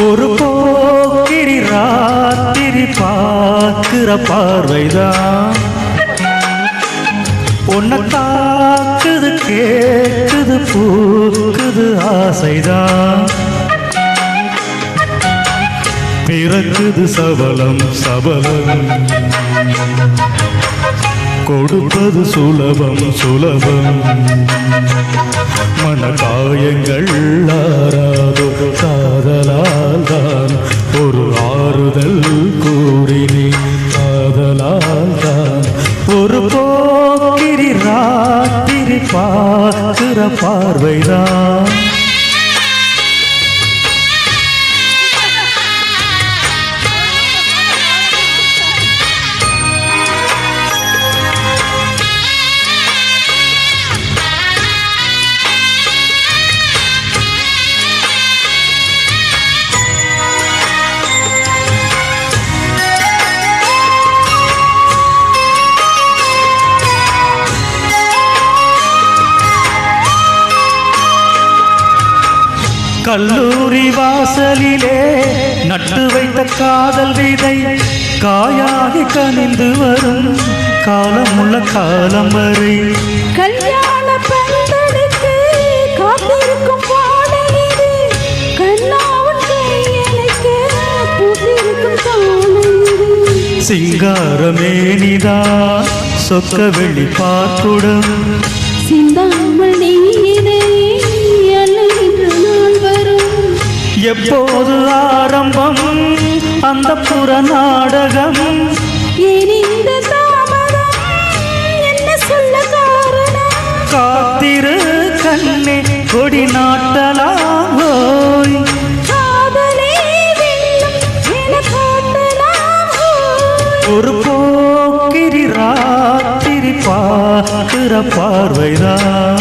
ஒரு போக்கிரி ராத்திரி பார்க்கிற பார்வைதான். உன்னை தாக்குது கேட்குது பூக்குது ஆசைதான். பிறக்குது சபலம் சபலம். கொடுப்பது சுலபம் சுலபம். மன காயங்கள் போக்கிரி ராத்திரி பார்க்கிற பார்வைதான். கல்லூரி வாசலிலே நட்டு வைத்த காதல் விதை காயாகி கனிந்து வரும். காலமுள்ள காலம் வரை கல்யாண பந்தலுக்கு காத்திருக்கும் தோழிது சிங்காரமேனிதா சொக்க வெளி பார்க்குடம் சிந்தாமல் எப்போது ஆரம்பம்? அந்த புற நாடகம். காத்திரு கண்ணே கொடி ஓய். ஒரு போக்கிரி ராத்திரி பார்க்கிற பார்வைதான்.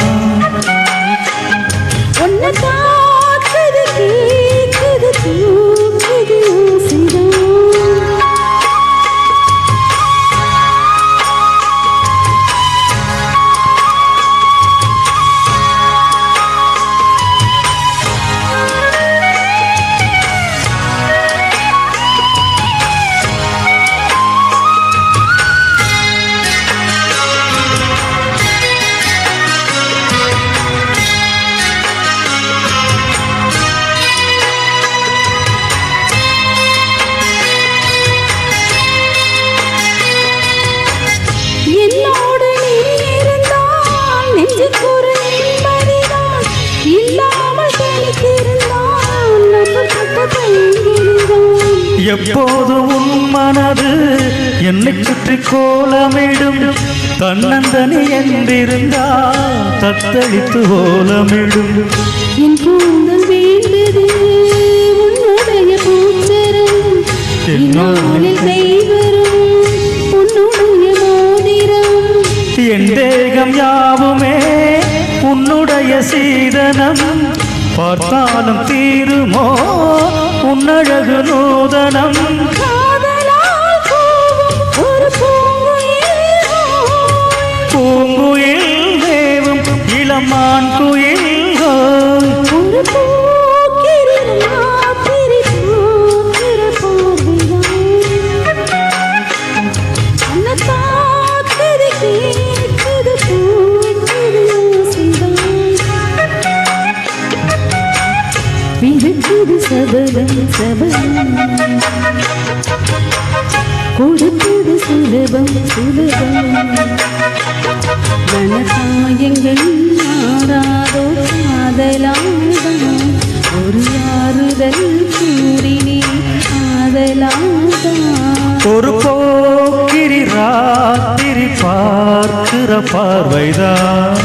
எப்போது உன் மனது என்னை சுற்றி கோலமிடும். தன்னந்தனி என்றிருந்தால் தத்தளித்து ஓலமிடும் என் கூந்தல் வேண்டது உன்னுடைய மோதிரம். என் தேகம் யாவுமே உன்னுடைய சீதனம். பார்த்தாலும் தீருமோ உன்னழகு நூதனம். பூங்குயில் பிறக்குது சபலம் சபலம் கொடுக்குது சுலபம் சுலபம் மனசாயங்கள் மாறாதோ காதலாதான் ஒரு ஆறுதல் கூறினே காதலாதான் ஒரு போக்கிரி ராத்திரி பார்க்கிற பார்வைதான்.